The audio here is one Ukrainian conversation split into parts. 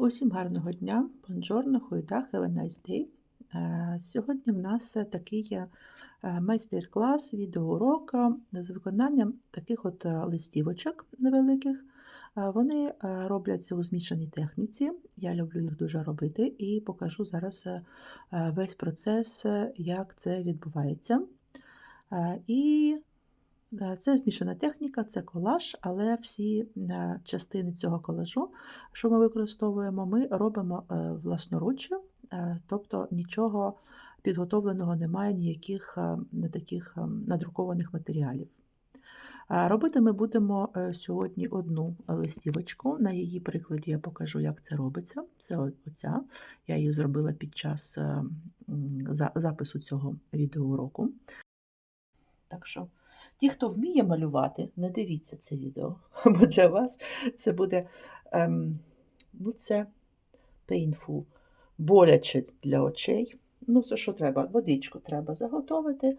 Усім гарного дня, бонжорно, хуйда, have a nice day. Е, Сьогодні в нас такий е, майстер-клас, відеоурок з виконанням таких от е, листівочок невеликих. Вони робляться у змішаній техніці. Я люблю їх дуже робити і покажу зараз весь процес, як це відбувається. І Це змішана техніка, це колаж, але всі е, частини цього колажу, що ми використовуємо, ми робимо е, власноруч, е, тобто нічого підготовленого немає, ніяких таких надрукованих матеріалів. Робити ми будемо сьогодні одну листівочку. На її прикладі я покажу, як це робиться. Це оця. Я її зробила під час запису цього відеоуроку. Так що Ті, хто вміє малювати, не дивіться це відео, бо для вас це буде ем, ну, це painful, боляче для очей. Ну, це що треба? Водичку треба заготовити.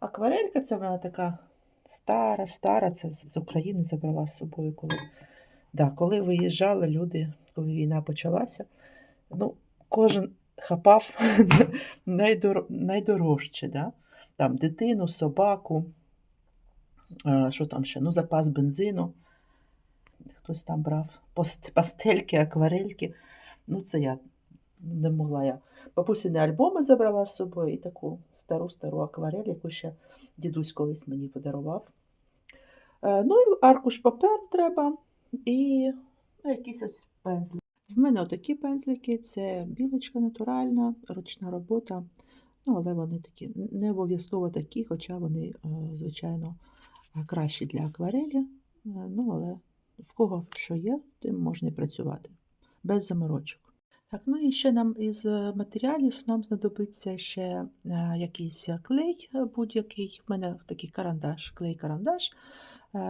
Акварелька це вона така стара, стара, це з України забрала з собою, коли, да, коли виїжджали люди, коли війна почалася. Ну, кожен хапав найдорожче, да? там дитину, собаку. Е, Що там ще? Ну, запас бензину. Хтось там брав пастельки, акварельки. Ну, це я не могла я. Бабусіни альбоми забрала з собою і таку стару-стару акварель, яку ще дідусь колись мені подарував. Е, Ну, і аркуш паперу треба і ну, якісь ось пензлі. В мене отакі пензлики, це білочка натуральна, ручна робота. Ну, але вони такі не обов'язково такі, хоча вони, е, звичайно, е, кращі для акварелі. Е, Ну, але в кого що є, тим можна і працювати без заморочок. Так, ну і ще нам із е, матеріалів нам знадобиться ще е, якийсь клей будь-який. У мене такий карандаш, клей-карандаш,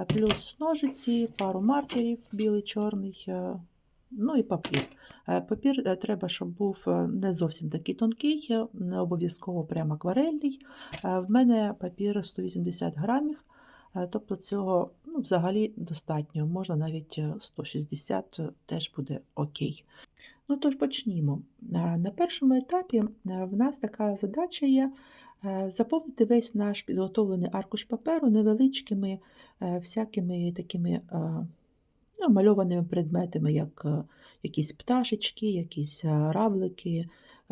плюс ножиці, пару маркерів, білий, чорний, ну і папір. Папір треба, щоб був не зовсім такий тонкий, не обов'язково прямо акварельний. В мене папір 180 грамів, тобто цього ну, взагалі достатньо. Можна навіть е, 160 е, теж буде окей. Ну тож почнімо. Е, На першому етапі е, в нас така задача є е, заповнити весь наш підготовлений аркуш паперу невеличкими е, всякими такими е, ну, мальованими предметами, як е, якісь пташечки, якісь е, равлики, е,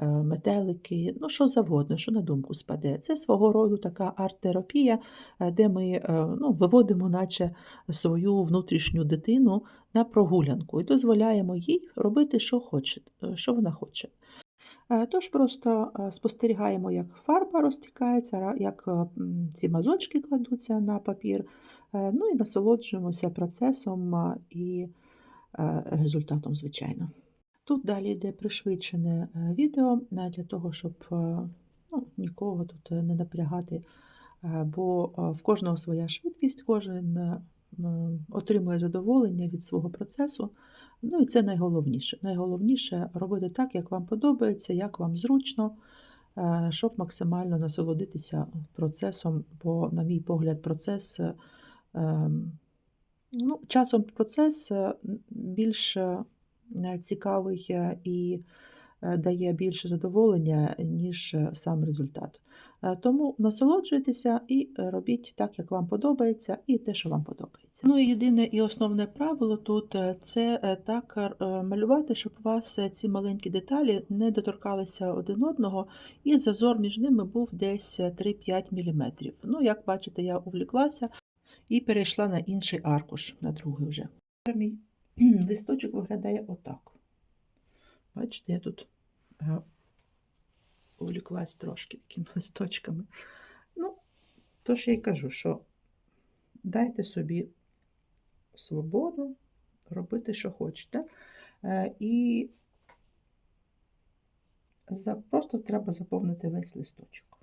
метелики, ну що завгодно, що на думку спаде. Це свого роду така арт-терапія, е, де ми е, ну, виводимо, наче свою внутрішню дитину на прогулянку і дозволяємо їй робити, що хоче, е, що вона хоче. Е, Тож просто е, спостерігаємо, як фарба розтікається, як е, ці мазочки кладуться на папір, е, ну і насолоджуємося процесом і е, результатом, звичайно. Тут далі йде пришвидшене е, відео е, для того, щоб е, ну, нікого тут не напрягати, бо в кожного своя швидкість, кожен отримує задоволення від свого процесу. Ну і це найголовніше. Найголовніше робити так, як вам подобається, як вам зручно, щоб максимально насолодитися процесом, бо, на мій погляд, процес ну, часом процес е, більш е, цікавий е, і е, дає більше задоволення, ніж е, сам результат. Е, Тому насолоджуйтеся і е, робіть так, як вам подобається, і те, що вам подобається. Ну і єдине і основне правило тут е, це е, так е, малювати, щоб у вас е, ці маленькі деталі не доторкалися один одного, і зазор між ними був десь е, 3-5 мм. Ну, як бачите, я увліклася і перейшла на інший аркуш, на другий вже. листочок виглядає отак. Бачите, я тут е, увліклась трошки такими листочками. Ну, то ж я й кажу, що дайте собі свободу робити, що хочете. Е, І просто треба заповнити весь листочок.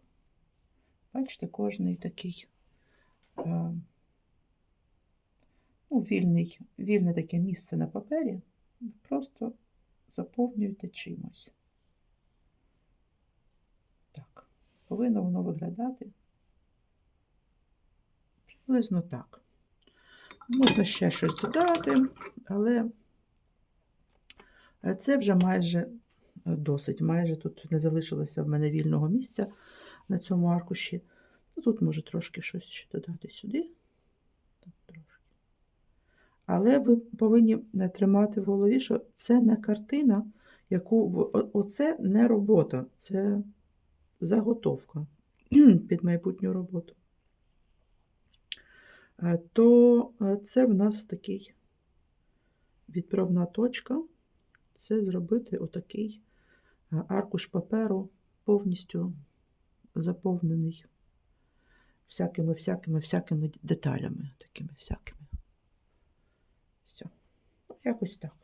Бачите, кожний такий е, ну, вільний, вільне таке місце на папері. Ви Просто заповнюєте чимось. Так, повинно воно виглядати приблизно так. Можна ще щось додати, але Е, Це вже майже е, досить. Майже тут не залишилося в мене вільного місця на цьому аркуші. Ну, Тут можу трошки щось ще додати сюди. Але ви повинні е, тримати в голові, що це не картина, яку оце не робота, це заготовка під майбутню роботу. Е, То е, це в нас такий відправна точка. Це зробити отакий аркуш паперу повністю заповнений всякими, всякими, всякими деталями, такими всякими. Якось так.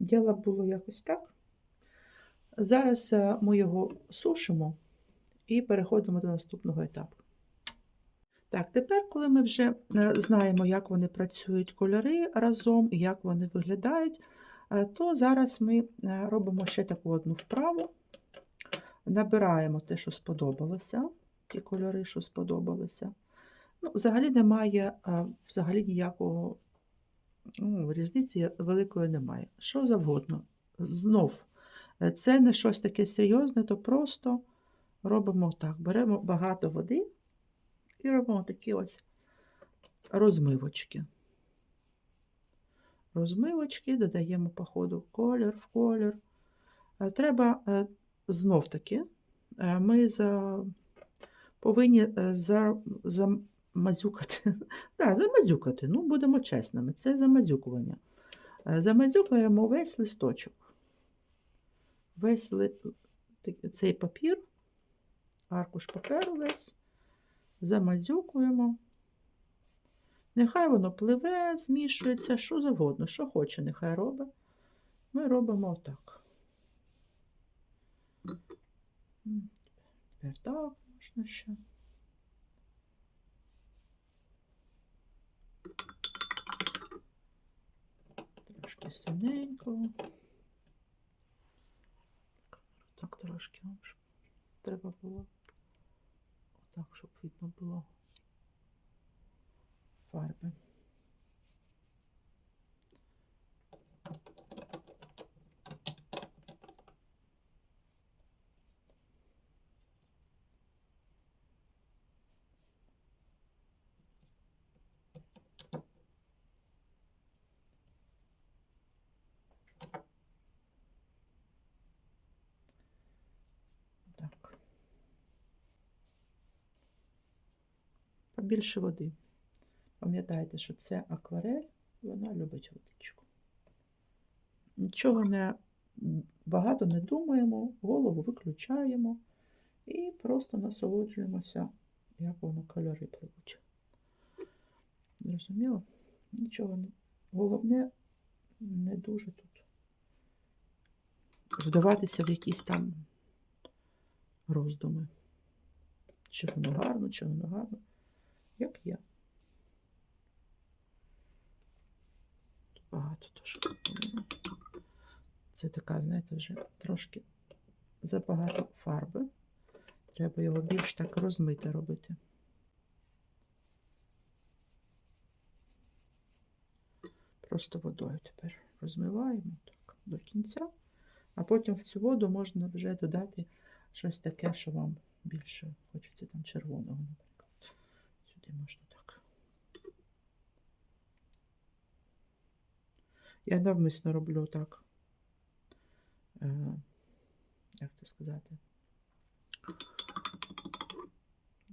Діло було якось так. Зараз е, ми його сушимо і переходимо до наступного етапу. Так, тепер, коли ми вже е, знаємо, як вони працюють кольори разом і як вони виглядають, е, то зараз ми робимо ще таку одну вправу. Набираємо те, що сподобалося, ті кольори, що сподобалися. Ну, взагалі немає взагалі ніякого ну, різниці великої немає. Що завгодно. Знов, е, це не щось таке серйозне, то просто робимо так: беремо багато води і робимо такі ось розмивочки. Розмивочки, додаємо по ходу колір в колір. Е, Треба е, знов таки, ми за, повинні е, за, замазюкати. Так, замазюкати, ну, будемо чесними, це замазюкування. Е, Замазюкаємо весь листочок. Весь ли- цей папір, аркуш паперу весь, замазюкуємо. Нехай воно пливе, змішується, що завгодно, що хоче, нехай робить. Ми робимо отак. Тепер так можна ще. Трошки синенького. Так трошки, вам щоб треба було. Отак, щоб видно було фарби. Так. Побільше води. Пам'ятайте, що це акварель, вона любить водичку. Нічого не багато не думаємо, голову виключаємо і просто насолоджуємося, як воно кольори пливуть. Зрозуміло? Нічого не. Головне не дуже тут вдаватися в якісь там роздуми. Чи воно гарно, чи воно гарно. Як є. Тут багато було. Це така, знаєте, вже трошки забагато фарби. Треба його більш так розмити робити. Просто водою тепер розмиваємо так до кінця, а потім в цю воду можна вже додати щось таке, що вам більше хочеться там червоного, Сюди можна так. Я навмисно роблю так. Е, як це сказати?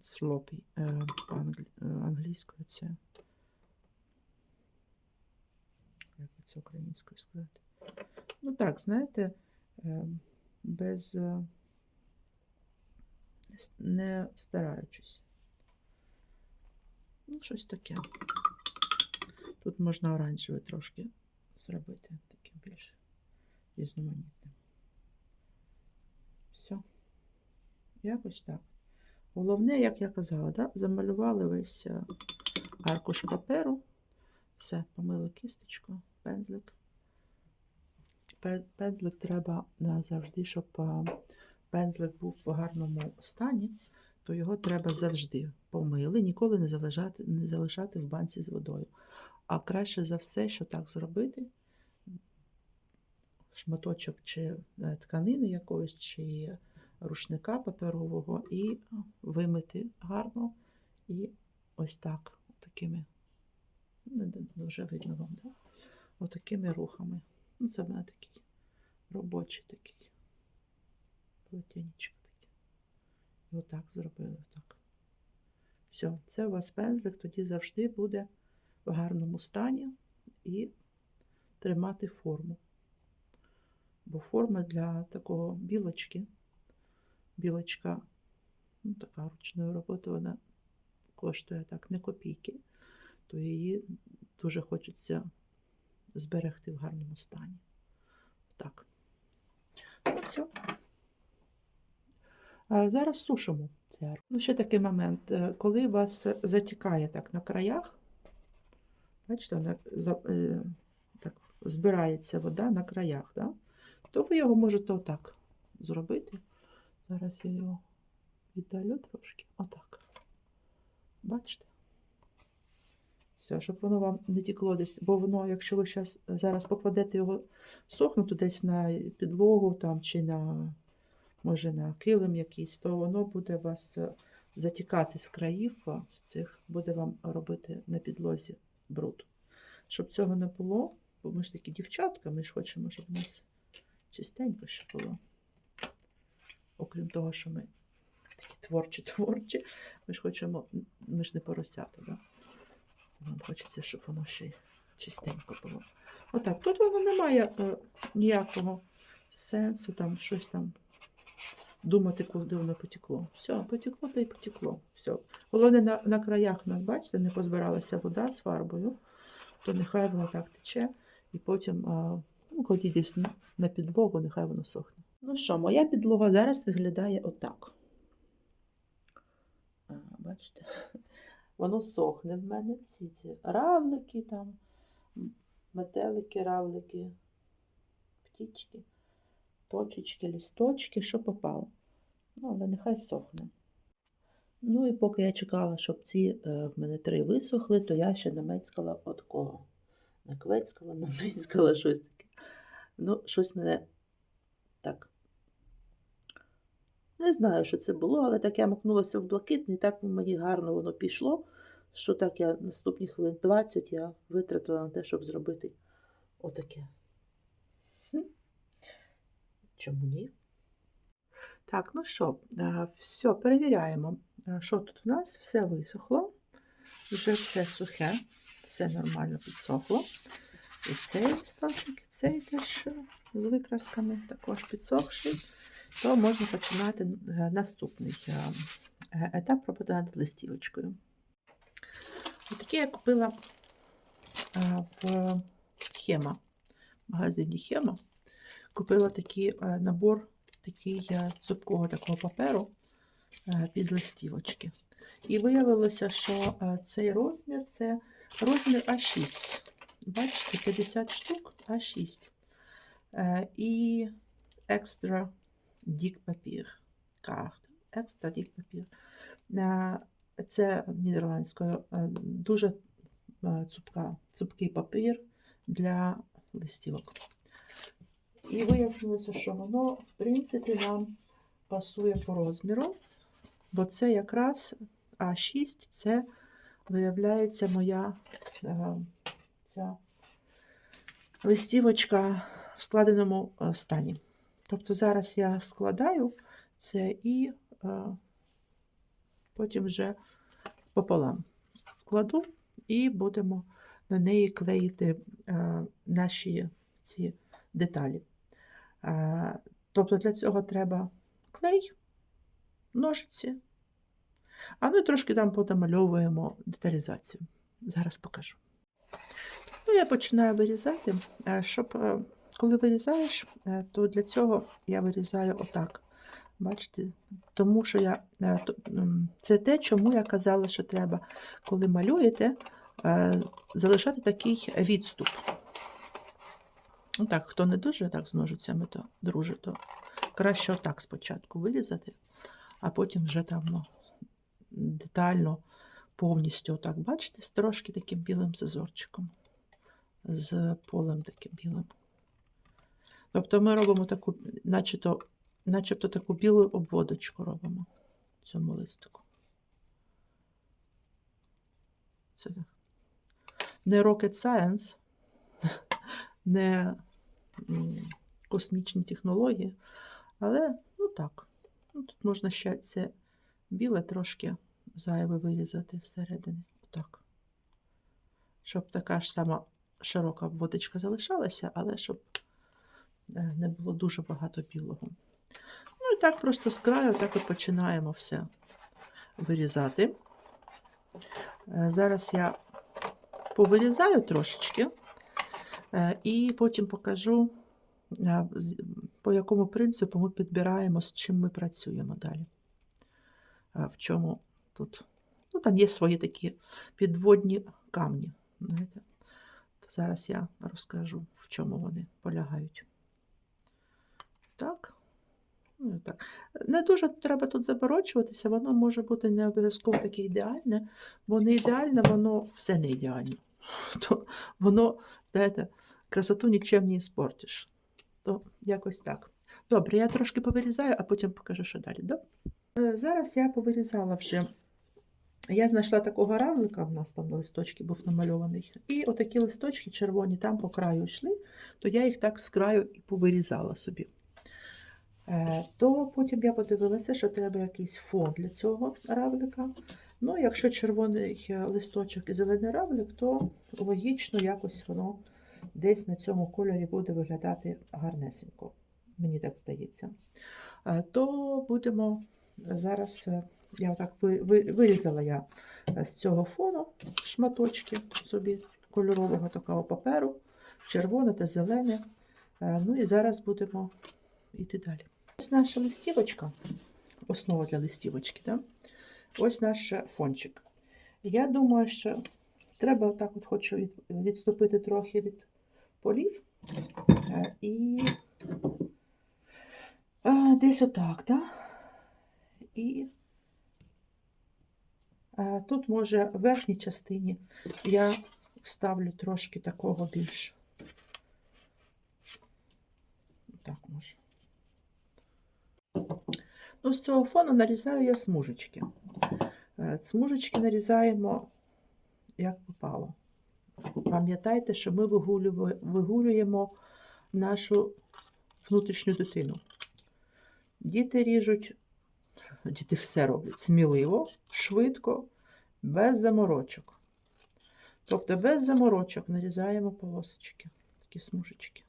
Слопі е, по-англі- е, англійською це. Як це українською сказати? Ну так, знаєте, без не стараючись. Ну, щось таке. Тут можна оранжевий трошки зробити, таким більш різноманітним. Все. Якось так. Головне, як я казала, да? замалювали весь е, аркуш паперу. Все, помили кісточку, пензлик. Пензлик треба завжди, щоб е, пензлик був в гарному стані, то його треба завжди помили, ніколи не залишати, не залишати в банці з водою. А краще за все, що так зробити, шматочок чи е, тканини якоїсь, чи рушника паперового, і вимити гарно. І ось так, такими, не дуже видно вам, да? Отакими рухами. Ну, це в мене такий робочий такий. І отак зробили. Отак. Все, це у вас пензлик тоді завжди буде в гарному стані і тримати форму. Бо форма для такого білочки, білочка, ну, така ручної роботи, вона коштує так не копійки, то її дуже хочеться зберегти в гарному стані. Так. Ну, все. Зараз сушимо це. Ну, ще такий момент. е, Коли вас затікає так на краях, бачите, вона е, так, збирається вода на краях, да? то ви його можете отак зробити. Зараз я його віддалю трошки. Отак. Бачите? Все, щоб воно вам не тікло десь, бо воно, якщо ви зараз покладете його сохнути десь на підлогу там, чи на, може, на килим якийсь, то воно буде вас е, затікати з країв, з цих, буде вам робити на підлозі бруд. Щоб цього не було, бо ми ж такі дівчатка, ми ж хочемо, щоб у нас чистенько ще було. Окрім того, що ми такі творчі, творчі, ми ж хочемо, ми ж не поросята, да? Нам хочеться, щоб воно ще й чистенько було. Отак, тут воно не має е, ніякого сенсу, там щось там думати, куди воно потекло. Все, потекло та й потекло. Все. Головне, на, на краях нас, бачите, не позбиралася вода з фарбою, то нехай воно так тече, і потім а, ну, кладіть десь на, підлогу, нехай воно сохне. Ну що, моя підлога зараз виглядає отак. Бачите? Воно сохне в мене. Ці ці равлики там, метелики, равлики, птічки, точечки, лісточки, що попало. Ну, але нехай сохне. Ну і поки я чекала, щоб ці е, в мене три висохли, то я ще намецькала от кого. Наквецькала, намецькала щось таке. Ну, щось мене так. Не знаю, що це було, але так я макнулася в блакитний, так мені гарно воно пішло, що так я наступні хвилин 20 я витратила на те, щоб зробити отаке. Чому ні? Так, ну що, е, все, перевіряємо, е, що тут в нас, все висохло, вже все сухе, все нормально підсохло. І цей листочок, і цей теж з викрасками також підсохший, то можна починати е, наступний етап роботи над листівочкою. Отакі я купила в Хема, в магазині Хема. Купила такий е, набор такий цупкого такого паперу е, під листівочки. І виявилося, що е, цей розмір це розмір А6. Бачите, 50 штук А6. Е, І екстра дік папір. Екстра дік папір. Це нідерландською дуже цупка, цупкий папір для листівок. І вияснилося, що воно, в принципі, нам пасує по розміру, бо це якраз А6, це виявляється моя е, ця листівочка в складеному е, стані. Тобто зараз я складаю це і е, потім вже пополам складу і будемо на неї клеїти наші ці деталі. Е, Тобто для цього треба клей, ножиці, а і трошки там подомальовуємо деталізацію. Зараз покажу. Ну, я починаю вирізати, е, щоб е, коли вирізаєш, то для цього я вирізаю отак. Бачите? Тому що я, це те, чому я казала, що треба, коли малюєте, залишати такий відступ. Ну так, хто не дуже так з ножицями, то дружить, то краще отак спочатку вирізати, а потім вже там ну, детально, повністю отак, бачите, з трошки таким білим зазорчиком, з полем таким білим. Тобто ми робимо таку, начебто, начебто таку білу обводочку робимо цьому листику. Це так. не rocket science, не космічні технології, але ну так. Ну, тут можна ще це біле трошки зайве вирізати всередині. Так. Щоб така ж сама широка обводочка залишалася, але щоб е, не було дуже багато білого. Ну і так просто з краю так от починаємо все вирізати. Е, Зараз я повирізаю трошечки і потім покажу, е, по якому принципу ми підбираємо, з чим ми працюємо далі. Е, В чому тут. Ну, там є свої такі підводні камні. Знаєте. Зараз я розкажу, в чому вони полягають. Так. Ну, так. Не дуже треба тут заборочуватися, воно може бути не обов'язково таке ідеальне, бо не ідеальне, воно все не ідеальне. То воно, знаєте, красоту нічим не іспортиш. То якось так. Добре, я трошки повирізаю, а потім покажу, що далі. Добре? Е, Зараз я повирізала вже. Я знайшла такого равлика, в нас там на листочки був намальований. І отакі листочки червоні там по краю йшли, то я їх так з краю і повирізала собі. Е, То потім я подивилася, що треба якийсь фон для цього равлика. Ну, якщо червоний е, листочок і зелений равлик, то логічно якось воно десь на цьому кольорі буде виглядати гарнесенько. Мені так здається. Е, То будемо зараз. е, Я так ви- ви- вирізала я з цього фону шматочки собі кольорового такого паперу, червоне та зелене. Ну і зараз будемо йти далі. Ось наша листівочка, основа для листівочки. Да? Ось наш фончик. Я думаю, що треба отак от хочу відступити трохи від полів. Е, І десь отак, да? І е, тут, може, в верхній частині я вставлю трошки такого більш. Так може. Ну, з цього фону нарізаю я смужечки. Е, Смужечки нарізаємо як попало. Пам'ятайте, що ми вигулюємо нашу внутрішню дитину. Діти ріжуть, діти все роблять сміливо, швидко, без заморочок. Тобто без заморочок нарізаємо полосочки, такі смужечки.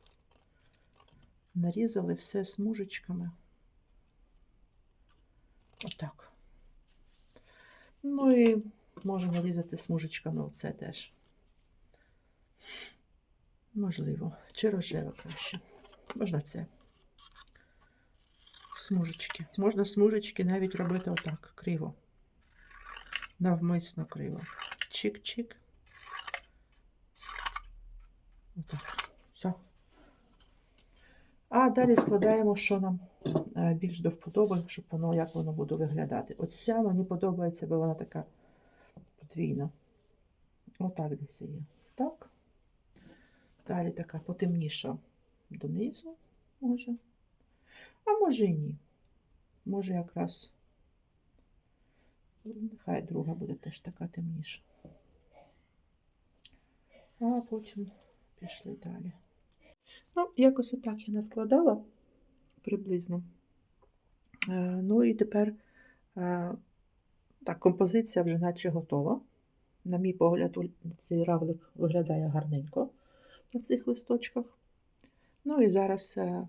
Нарізали все смужечками. Отак. Ну і можна нарізати смужечками оце теж. Можливо, чи рожеве краще. Можна це. Смужечки. Можна смужечки навіть робити отак, криво. Навмисно криво. Чик-чик. Отак. Все. А далі складаємо, що нам е, більш до вподоби, щоб воно, як воно буде виглядати. Оця мені подобається, бо вона така подвійна. Отак десь є. Так. Далі така потемніша донизу, може. А може і ні. Може якраз. Нехай друга буде теж така темніша. А потім пішли далі. Ну, якось отак я наскладала приблизно. Е, Ну і тепер е, так, композиція вже наче готова. На мій погляд, цей равлик виглядає гарненько на цих листочках. Ну і зараз е,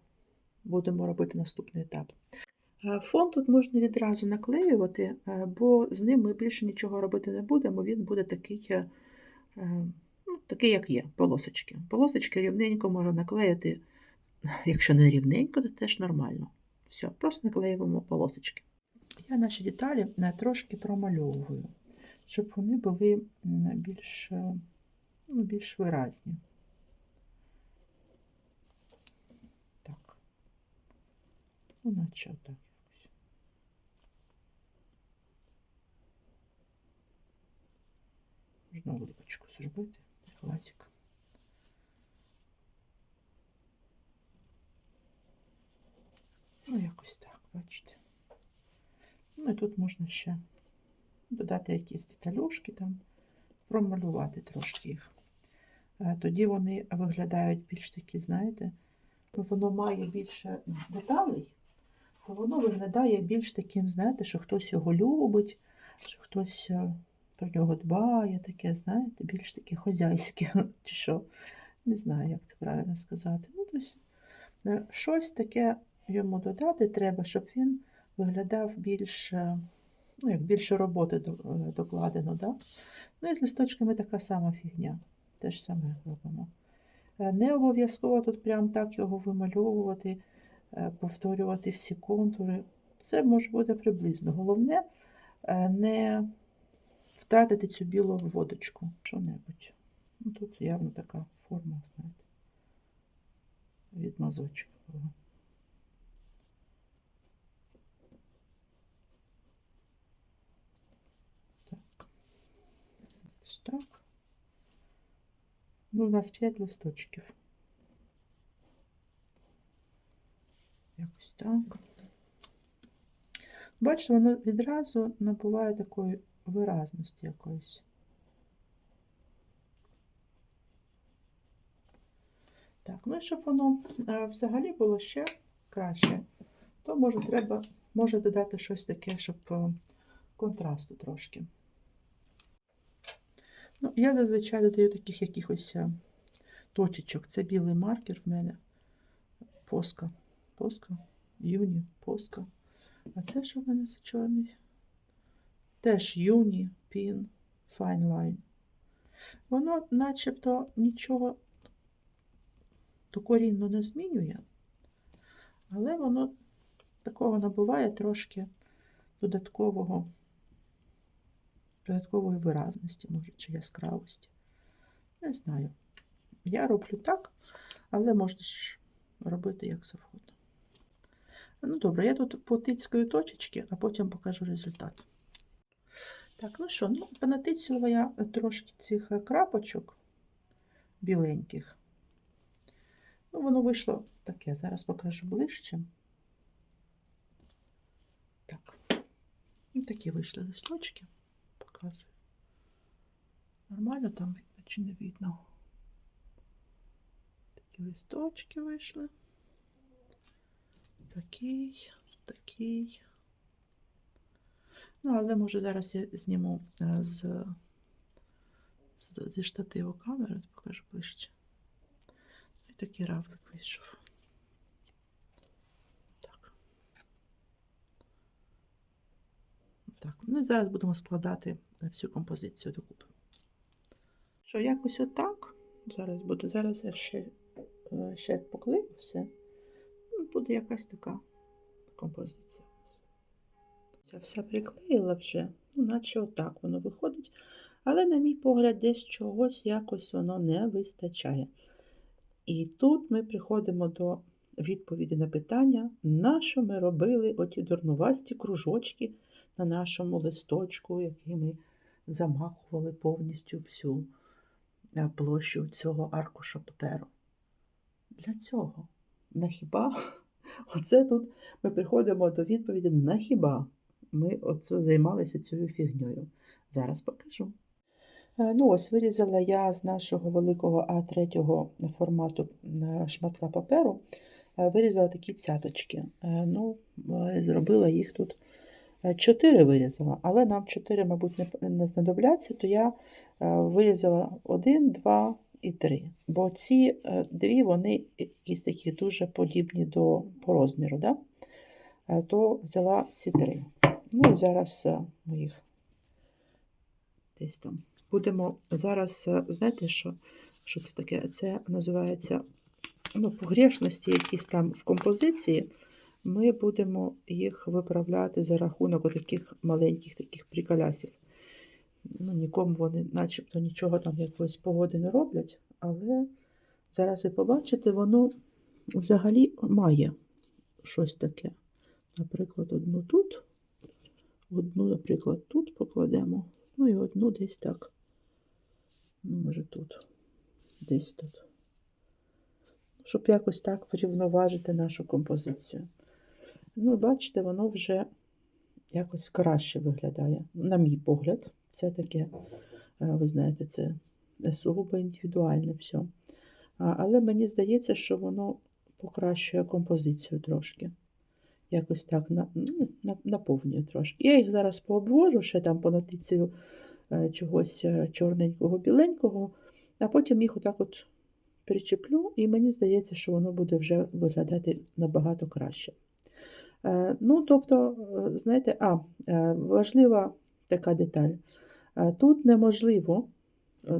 будемо робити наступний етап. Фон тут можна відразу наклеювати, бо з ним ми більше нічого робити не будемо. Він буде такий, е, е, ну, такий як є, полосочки. Полосочки рівненько можна наклеїти. Якщо не рівненько, то теж нормально. Все, просто наклеюємо полосочки. Я наші деталі е, трошки промальовую, щоб вони були більш, е, ну, більш виразні. Так. Ну, наче якось. Можна оливочку зробити, класика. бачите. Ну і тут можна ще додати якісь деталюшки там, промалювати трошки їх. Е, Тоді вони виглядають більш такі, знаєте, воно має більше деталей, то воно виглядає більш таким, знаєте, що хтось його любить, що хтось е, про нього дбає, таке, знаєте, більш таке хозяйське, чи що. Не знаю, як це правильно сказати. Ну, тобто, е, щось таке йому додати треба, щоб він виглядав більш, е, ну, як більше роботи е, докладено. Да? Ну і з листочками така сама фігня. Те ж саме робимо. Не обов'язково тут прям так його вимальовувати, повторювати всі контури. Це може бути приблизно. Головне не втратити цю білу водочку. Що-небудь. Ну, тут явно така форма, знаєте, від мазочка. Так. Ось так. Ну, у нас 5 листочків. Якось так. Бачите, воно відразу набуває такої виразності якоїсь. Так, ну і щоб воно е, взагалі було ще краще, то може треба може додати щось таке, щоб е, контрасту трошки. Ну, я зазвичай додаю таких якихось е, точечок. Це білий маркер в мене. Поска. Поска. Юні, поска. А це що в мене за чорний? Теж юні, пін, line. Воно начебто нічого докорінно не змінює, але воно такого набуває трошки додаткового, додаткової виразності, може, чи яскравості. Не знаю. Я роблю так, але можна ж робити як завгодно. Ну, добре, я тут потицькаю точечки, а потім покажу результат. Так, ну що, ну, понатицювала я трошки цих е, крапочок біленьких. Ну, воно вийшло таке, зараз покажу ближче. Так, і такі вийшли листочки. Показую. Нормально там видно чи не видно? Такі листочки вийшли. Такий, такий. Ну, але може зараз я зніму е, з, з, зі штативу камери, покажу ближче. І такий равлик вийшов. Так. Так, ну і зараз будемо складати всю композицію докупи. Що, якось отак. Зараз буду. Зараз я ще, е, ще поклею все. Ну, Буде якась така композиція. Це все приклеїла вже, ну, наче отак воно виходить. Але, на мій погляд, десь чогось якось воно не вистачає. І тут ми приходимо до відповіді на питання, на що ми робили оті дурнувасті кружочки на нашому листочку, який ми замахували повністю всю е, площу цього аркуша паперу. Для цього. На хіба? Оце тут ми приходимо до відповіді на хіба ми оце займалися цією фігньою. Зараз покажу. Е, Ну, ось вирізала я з нашого великого А3 формату е, шматка паперу, е, вирізала такі цяточки. Ну, зробила їх тут чотири вирізала, але нам чотири, мабуть, не, знадобляться, то я вирізала один, два і три. Бо ці дві, вони якісь такі дуже подібні до, по розміру, да? То взяла ці три. Ну і зараз е, ми їх десь там. Будемо зараз, е, знаєте, що, що це таке? Це називається ну, погрешності якісь там в композиції. Ми будемо їх виправляти за рахунок таких маленьких таких приколясів. Ну, нікому вони начебто нічого там якоїсь погоди не роблять, але зараз ви побачите, воно взагалі має щось таке. Наприклад, одну тут, одну, наприклад, тут покладемо, ну і одну десь так. Ну, може тут, десь тут. Щоб якось так врівноважити нашу композицію. Ну, бачите, воно вже якось краще виглядає. На мій погляд, це таке, е, ви знаєте, це сугубо індивідуальне все. Але мені здається, що воно покращує композицію трошки. Якось так ну, на- наповнює трошки. Я їх зараз пообвожу, ще там понатицюю е, чогось е, чорненького, біленького, а потім їх отак от причеплю, і мені здається, що воно буде вже виглядати набагато краще. Е, Ну, тобто, знаєте, а, важлива така деталь. Тут неможливо,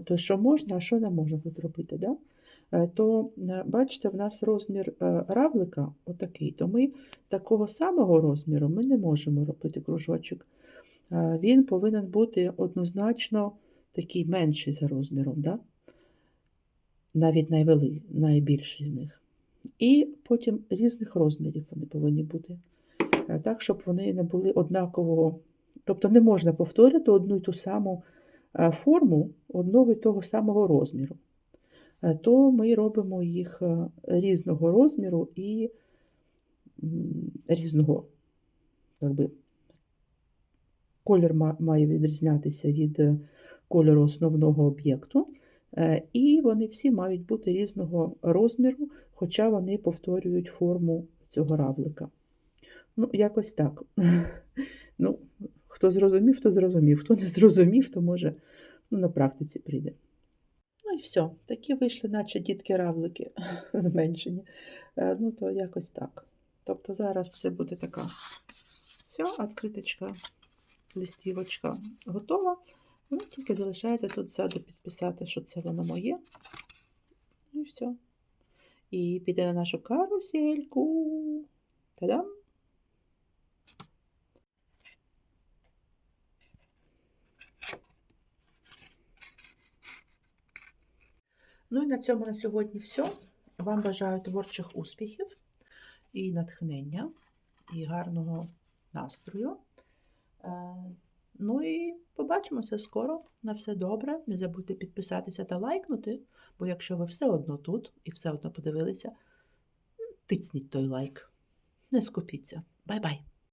то що можна, а що не можна тут робити. Да? Е, То, е, бачите, в нас розмір е, равлика отакий, то ми такого самого розміру ми не можемо робити кружочок. Він повинен бути однозначно такий менший за розміром, да? навіть найвели, найбільший з них. І потім різних розмірів вони повинні бути. Так, щоб вони не були однакового. Тобто не можна повторити одну і ту саму форму одного і того самого розміру. Е, То ми робимо їх е, різного розміру і різного, якби, колір ма- має відрізнятися від е, кольору основного об'єкту. І вони всі мають бути різного розміру, хоча вони повторюють форму цього равлика. Ну, якось так. Ну, хто зрозумів, то зрозумів. Хто не зрозумів, то може ну, на практиці прийде. Ну і все. Такі вийшли, наче дітки-равлики зменшені. Е, Ну, то якось так. Тобто зараз це буде така все, відкриточка, листівочка готова. Ну, тільки залишається тут ззаду підписати, що це воно моє. І все. І піде на нашу карусельку. Та-дам! Ну і на цьому на сьогодні все. Вам бажаю творчих успіхів і натхнення, і гарного настрою. Е, Ну і побачимося скоро. На все добре. Не забудьте підписатися та лайкнути, бо якщо ви все одно тут і все одно подивилися, тицніть той лайк. Не скупіться. Бай-бай!